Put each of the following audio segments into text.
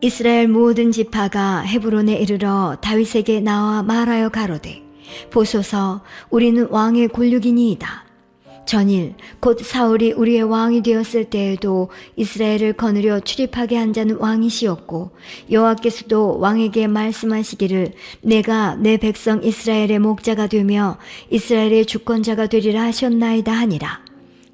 이스라엘 모든 지파가 헤브론에 이르러 다윗에게 나와 말하여 가로되 보소서 우리는 왕의 골육이니이다. 전일 곧 사울이 우리의 왕이 되었을 때에도 이스라엘을 거느려 출입하게 한 자는 왕이시었고 여호와께서도 왕에게 말씀하시기를 내가 내 백성 이스라엘의 목자가 되며 이스라엘의 주권자가 되리라 하셨나이다 하니라.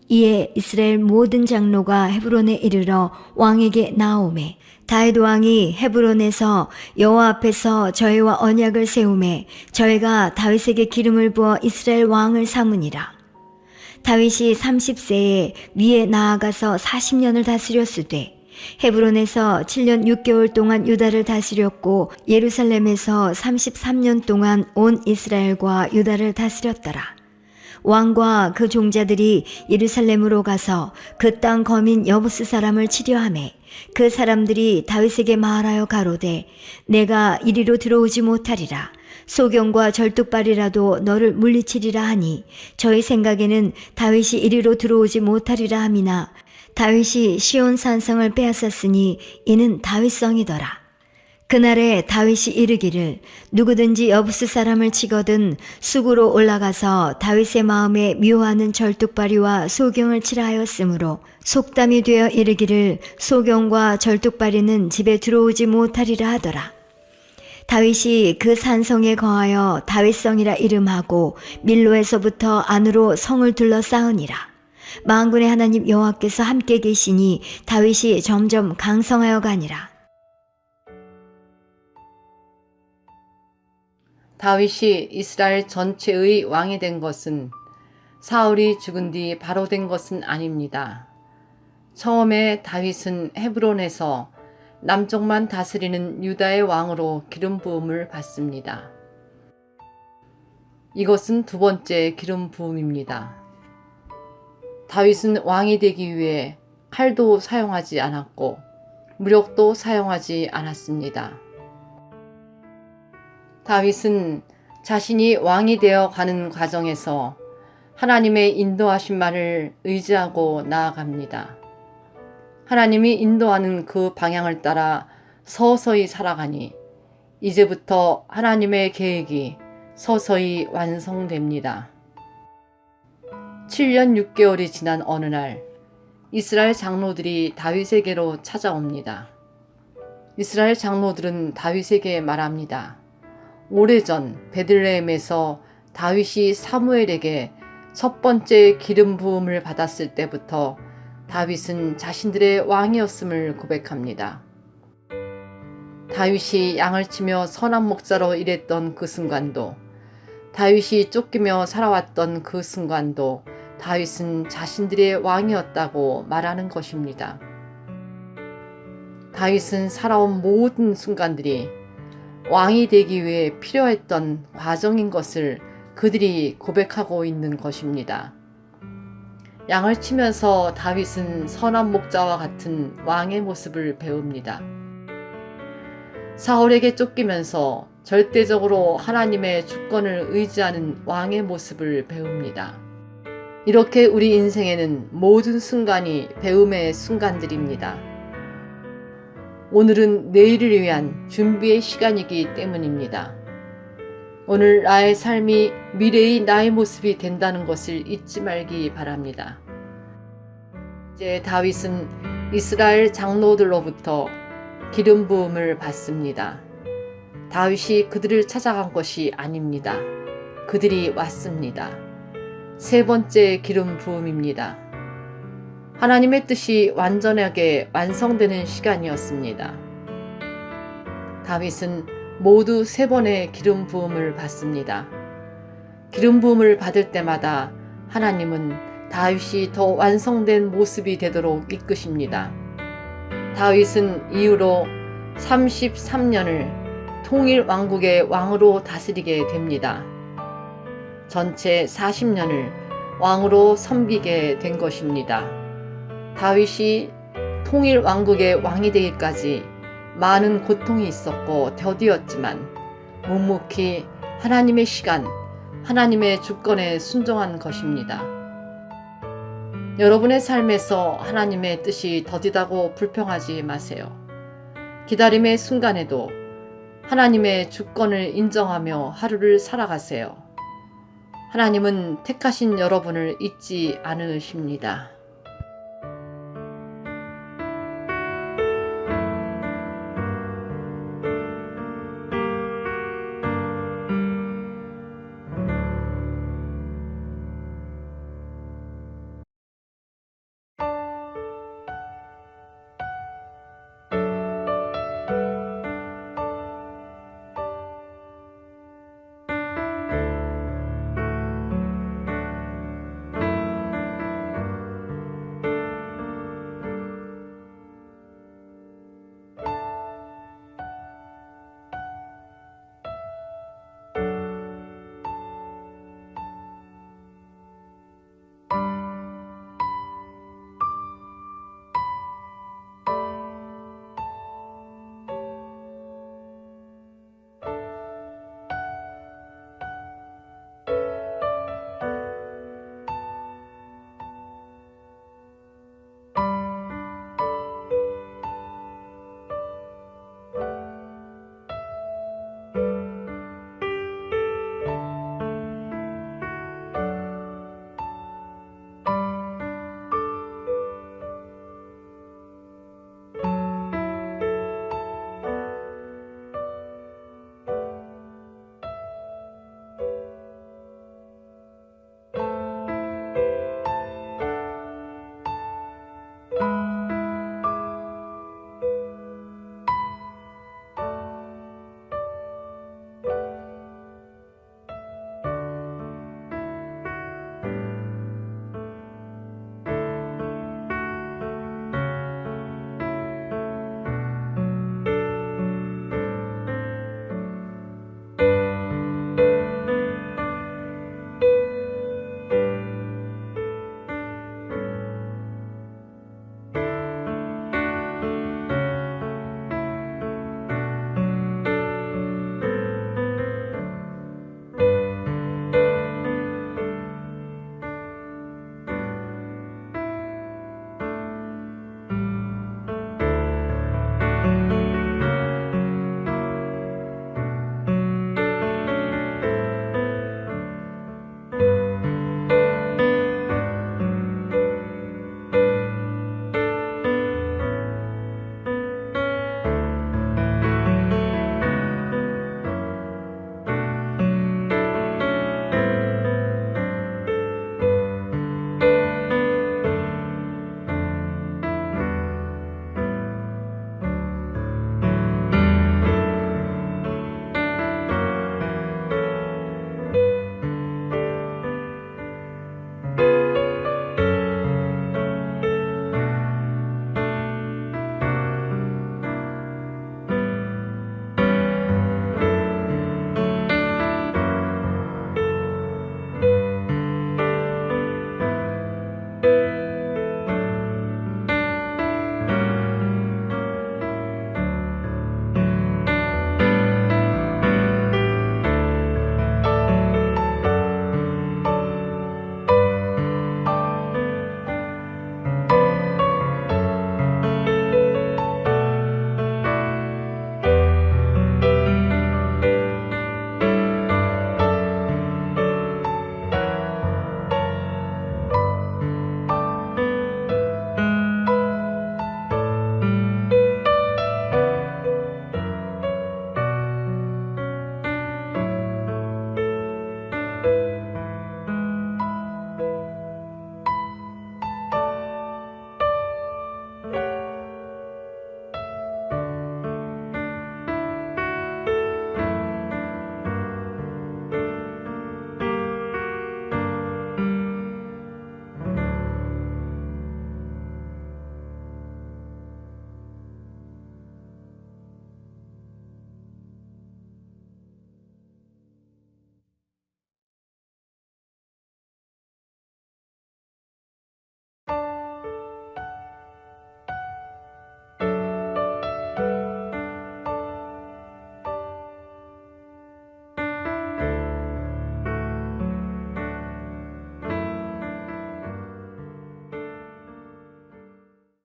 이에 이스라엘 모든 장로가 헤브론에 이르러 왕에게 나오매 다윗 왕이 헤브론에서 여호와 앞에서 저희와 언약을 세우매 저희가 다윗에게 기름을 부어 이스라엘 왕을 삼으니라. 다윗이 30세에 위에 나아가서 40년을 다스렸으되 헤브론에서 7년 6개월 동안 유다를 다스렸고 예루살렘에서 33년 동안 온 이스라엘과 유다를 다스렸더라. 왕과 그 종자들이 예루살렘으로 가서 그 땅 거민 여부스 사람을 치려하매 그 사람들이 다윗에게 말하여 가로되 내가 이리로 들어오지 못하리라 소경과 절뚝발이라도 너를 물리치리라 하니 저희 생각에는 다윗이 이리로 들어오지 못하리라 함이나 다윗이 시온 산성을 빼앗았으니 이는 다윗성이더라. 그날에 다윗이 이르기를 누구든지 여부스 사람을 치거든 수구로 올라가서 다윗의 마음에 미워하는 절뚝발이와 소경을 치라 하였으므로 속담이 되어 이르기를 소경과 절뚝발이는 집에 들어오지 못하리라 하더라. 다윗이 그 산성에 거하여 다윗성이라 이름하고 밀로에서부터 안으로 성을 둘러싸으니라. 만군의 하나님 여호와께서 함께 계시니 다윗이 점점 강성하여 가니라. 다윗이 이스라엘 전체의 왕이 된 것은 사울이 죽은 뒤 바로 된 것은 아닙니다. 처음에 다윗은 헤브론에서 남쪽만 다스리는 유다의 왕으로 기름 부음을 받습니다. 이것은 두 번째 기름 부음입니다. 다윗은 왕이 되기 위해 칼도 사용하지 않았고 무력도 사용하지 않았습니다. 다윗은 자신이 왕이 되어 가는 과정에서 하나님의 인도하신 말을 의지하고 나아갑니다. 하나님이 인도하는 그 방향을 따라 서서히 살아가니 이제부터 하나님의 계획이 서서히 완성됩니다. 7년 6개월이 지난 어느 날 이스라엘 장로들이 다윗에게로 찾아옵니다. 이스라엘 장로들은 다윗에게 말합니다. 오래전 베들레헴에서 다윗이 사무엘에게 첫 번째 기름 부음을 받았을 때부터 다윗은 자신들의 왕이었음을 고백합니다. 다윗이 양을 치며 선한 목자로 일했던 그 순간도 다윗이 쫓기며 살아왔던 그 순간도 다윗은 자신들의 왕이었다고 말하는 것입니다. 다윗은 살아온 모든 순간들이 왕이 되기 위해 필요했던 과정인 것을 그들이 고백하고 있는 것입니다. 양을 치면서 다윗은 선한 목자와 같은 왕의 모습을 배웁니다. 사울에게 쫓기면서 절대적으로 하나님의 주권을 의지하는 왕의 모습을 배웁니다. 이렇게 우리 인생에는 모든 순간이 배움의 순간들입니다. 오늘은 내일을 위한 준비의 시간이기 때문입니다. 오늘 나의 삶이 미래의 나의 모습이 된다는 것을 잊지 말기 바랍니다. 이제 다윗은 이스라엘 장로들로부터 기름 부음을 받습니다. 다윗이 그들을 찾아간 것이 아닙니다. 그들이 왔습니다. 세 번째 기름 부음입니다. 하나님의 뜻이 완전하게 완성되는 시간이었습니다. 다윗은 모두 세 번의 기름 부음을 받습니다. 기름 부음을 받을 때마다 하나님은 다윗이 더 완성된 모습이 되도록 이끄십니다. 다윗은 이후로 33년을 통일 왕국의 왕으로 다스리게 됩니다. 전체 40년을 왕으로 섬기게 된 것입니다. 다윗이 통일 왕국의 왕이 되기까지 많은 고통이 있었고 더디었지만 묵묵히 하나님의 시간, 하나님의 주권에 순종한 것입니다. 여러분의 삶에서 하나님의 뜻이 더디다고 불평하지 마세요. 기다림의 순간에도 하나님의 주권을 인정하며 하루를 살아가세요. 하나님은 택하신 여러분을 잊지 않으십니다.